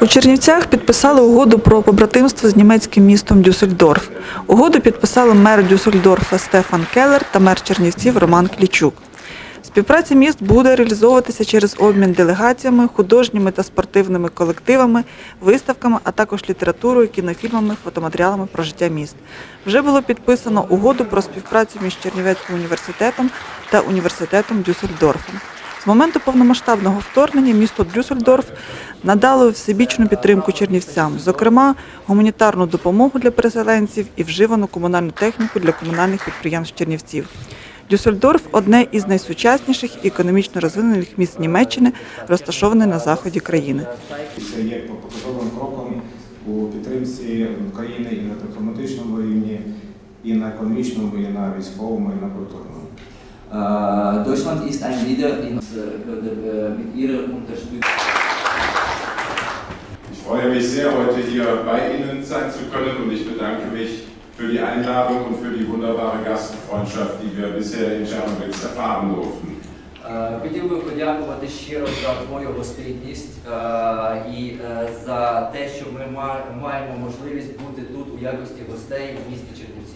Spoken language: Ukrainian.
У Чернівцях підписали угоду про побратимство з німецьким містом Дюссельдорф. Угоду підписали мер Дюссельдорфа Стефан Келлер та мер Чернівців Роман Клічук. Співпраця міст буде реалізовуватися через обмін делегаціями, художніми та спортивними колективами, виставками, а також літературою, кінофільмами, фотоматеріалами про життя міст. Вже було підписано угоду про співпрацю між Чернівецьким університетом та університетом Дюссельдорфом. З моменту повномасштабного вторгнення місто Дюссельдорф надало всебічну підтримку чернівцям, зокрема гуманітарну допомогу для переселенців і вживану комунальну техніку для комунальних підприємств Чернівців. Дюссельдорф – одне із найсучасніших і економічно розвинених міст Німеччини, розташоване на заході країни. Це є показовим кроком у підтримці України і на дипломатичному рівні, і на економічному, і на військовому, і на культурному. Äh, Deutschland ist ein Leader in, äh, mit ihrer Unterstützung. Ich freue mich sehr, heute hier bei Ihnen sein zu können und ich bedanke mich für die Einladung und für die wunderbare Gastfreundschaft, die wir bisher in Czernowitz erfahren durften. Е, Хотів би подякувати щиро за твою гостинність е, і е, за те, що ми ма- маємо можливість бути тут у якості гостей в місті Чернівці.